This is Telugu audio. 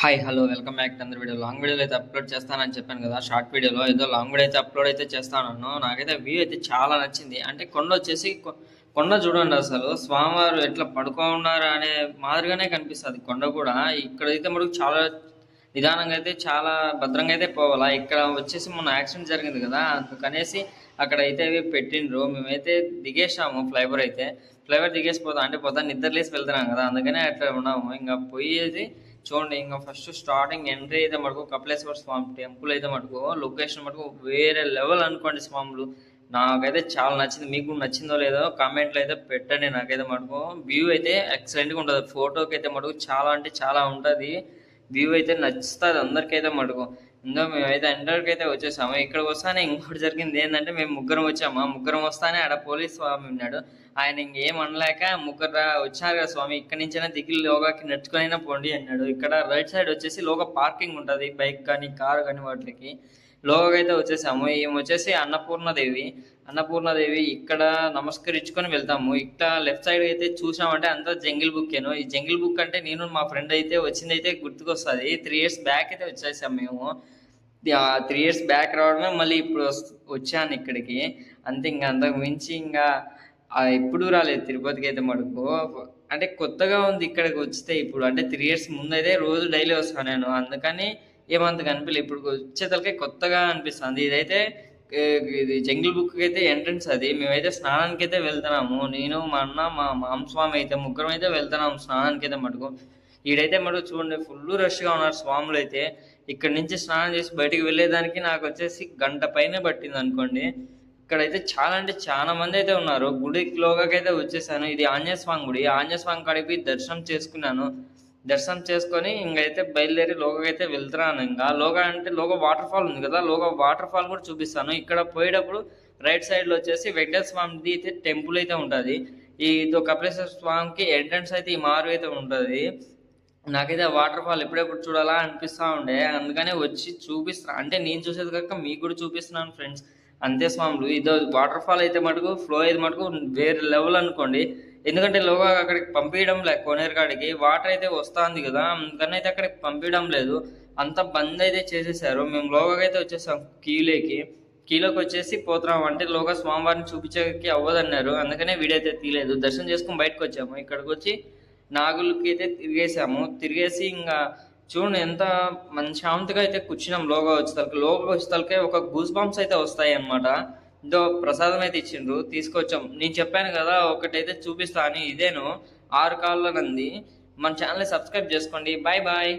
హాయ్ హలో వెల్కమ్ బ్యాక్ అందరి వీడియో లాంగ్ వీడియోలో అయితే అప్లోడ్ చేస్తానని చెప్పాను కదా షార్ట్ వీడియోలో ఏదో లాంగ్ వీడియో అయితే అప్లోడ్ అయితే చేస్తాను నాకైతే వ్యూ అయితే చాలా నచ్చింది. అంటే కొండ వచ్చేసి కొ- కొండ చూడండి అసలు. స్వామివారు ఎట్లా పడుకోన్నారు అనే మాదిరిగానే కనిపిస్తుంది కొండ కూడా. ఇక్కడైతే మనకు చాలా నిదానంగా అయితే చాలా భద్రంగా అయితే పోవాలా. ఇక్కడ వచ్చేసి మొన్న యాక్సిడెంట్ జరిగింది కదా అందుకనేసి అక్కడ అయితే అవి పెట్టిండ్రు. మేమైతే దిగేసాము ఫ్లైఓవర్ అయితే. ఫ్లైఓవర్ దిగేసి పోతాం అంటే పోతా నిద్రలేసి వెళ్తున్నాం కదా అందుకనే అట్లా ఉన్నాము. ఇంకా పోయేది చూడండి ఇంకా ఫస్ట్ స్టార్టింగ్ ఎంట్రీ అయితే మటుకు కపిలేశ్వర స్వామి టెంపుల్ అయితే మటుకు లొకేషన్ మటుకు వేరే లెవెల్ అనుకోండి స్వాములు. నాకైతే చాలా నచ్చింది. మీకు నచ్చిందో లేదో కామెంట్లో అయితే పెట్టండి. నాకైతే మటుకు వ్యూ అయితే ఎక్సలెంట్గా ఉంటుంది. ఫోటోకి అయితే మటుకు చాలా అంటే చాలా ఉంటుంది. వ్యూ అయితే నచ్చుతుంది అందరికైతే మటుకు. ఇంకా మేమైతే ఎంటర్కి అయితే వచ్చేసాము. ఇక్కడికి వస్తానే ఇంకోటి జరిగింది ఏంటంటే మేము ముగ్గురం వచ్చాము. ముగ్గురం వస్తానే ఆడ పోలీస్ స్వామి ఉన్నాడు. ఆయన ఇంకేం అనలేక ముగ్గురు వచ్చారు కదా స్వామి. ఇక్కడ నుంచైనా దిగి లోగాకి నడుచుకునైనా పోండి అన్నాడు. ఇక్కడ రైట్ సైడ్ వచ్చేసి లోగా పార్కింగ్ ఉంటుంది. బైక్ కానీ కారు కానీ వాటికి. లోగా అయితే వచ్చేసాము. ఈమె వచ్చేసి అన్నపూర్ణదేవి. అన్నపూర్ణదేవి ఇక్కడ నమస్కరించుకొని వెళ్తాము. ఇక్కడ లెఫ్ట్ సైడ్ అయితే చూసామంటే అంతా జంగిల్ బుక్కేను. ఈ జంగిల్ బుక్ అంటే నేను మా ఫ్రెండ్ అయితే వచ్చింది అయితే గుర్తుకొస్తుంది. త్రీ ఇయర్స్ బ్యాక్ అయితే వచ్చేసాం మేము. త్రీ ఇయర్స్ బ్యాక్ రావడమే మళ్ళీ ఇప్పుడు వచ్చాను ఇక్కడికి. అంతే ఇంకా అంతకు మించి ఇంకా ఎప్పుడు రాలేదు తిరుపతికి అయితే మటుకు. అంటే కొత్తగా ఉంది ఇక్కడికి వస్తే ఇప్పుడు. అంటే త్రీ ఇయర్స్ ముందైతే రోజు డైలీ వస్తాను నేను. అందుకని ఏమంతగా అనిపించలేదు ఇప్పుడు వచ్చేతలకే కొత్తగా అనిపిస్తుంది. ఇదైతే ఇది జంగిల్ బుక్ అయితే ఎంట్రన్స్ అది. మేమైతే స్నానానికి అయితే వెళ్తున్నాము. నేను మా అన్న మా మామస్వామి అయితే ముగ్గురం అయితే వెళ్తున్నాము స్నానానికి అయితే మటుకు. ఈడైతే మటుకు చూడండి ఫుల్ రష్గా ఉన్నారు స్వాములు అయితే. ఇక్కడ నుంచి స్నానం చేసి బయటికి వెళ్ళేదానికి నాకు వచ్చేసి గంట పైన పట్టింది అనుకోండి. ఇక్కడైతే చాలా అంటే చాలా మంది అయితే ఉన్నారు. గుడి లోగాకైతే వచ్చేసాను. ఇది ఆంజనేయ స్వామి గుడి. ఆంజనేయ స్వామి కాడికి పోయి దర్శనం చేసుకున్నాను. దర్శనం చేసుకొని ఇంకైతే బయలుదేరి లోగకైతే వెళ్తున్నాను ఇంకా. లోగా అంటే లోగా వాటర్ ఫాల్ ఉంది కదా లోగా వాటర్ ఫాల్ కూడా చూపిస్తాను. ఇక్కడ పోయేటప్పుడు రైట్ సైడ్లో వచ్చేసి వెంకటేశ్వర స్వామిది అయితే టెంపుల్ అయితే ఉంటుంది. ఇది కపిలేశ్వర స్వామికి ఎంట్రన్స్ అయితే ఈ మారు అయితే ఉంటుంది. నాకైతే వాటర్ ఫాల్ ఎప్పుడెప్పుడు చూడాలా అనిపిస్తూ ఉండే. అందుకనే వచ్చి చూపిస్తాను అంటే నేను చూసేది కాక మీకు కూడా చూపిస్తున్నాను ఫ్రెండ్స్ అంతే స్వాములు. ఇదో వాటర్ ఫాల్ అయితే మటుకు ఫ్లో అయితే మటుకు వేరే లెవెల్ అనుకోండి. ఎందుకంటే లోగా అక్కడికి పంపించడం లేదు కోనేరు కాడికి. వాటర్ అయితే వస్తుంది కదా అందుకని అయితే అక్కడికి పంపించడం లేదు. అంత బంద్ అయితే చేసేసారు. మేము లోగా అయితే వచ్చేసాం కీలేకి. కీలోకి వచ్చేసి పోతున్నాం అంటే లోగా స్వామివారిని చూపించకి అవ్వదన్నారు. అందుకనే వీడైతే అయితే తీయలేదు. దర్శనం చేసుకుని బయటకు వచ్చాము. ఇక్కడికి వచ్చి నాగులకి అయితే తిరిగేసాము. తిరిగేసి ఇంకా చూడండి ఎంత మంచి శాంతిగా అయితే కూర్చున్నాం లోగా వచ్చేసరికి. లోగా వచ్చేసరికి ఒక గూస్ బాంబ్స్ అయితే వస్తాయి అన్నమాట ఇదో ప్రసాదం అయితే ఇచ్చిండ్రు తీసుకొచ్చాం. నేను చెప్పాను కదా ఒకటైతే చూపిస్తా అని ఇదేను ఆరు కాళ్ళ నంది. మన ఛానల్ సబ్స్క్రైబ్ చేసుకోండి. Bye bye.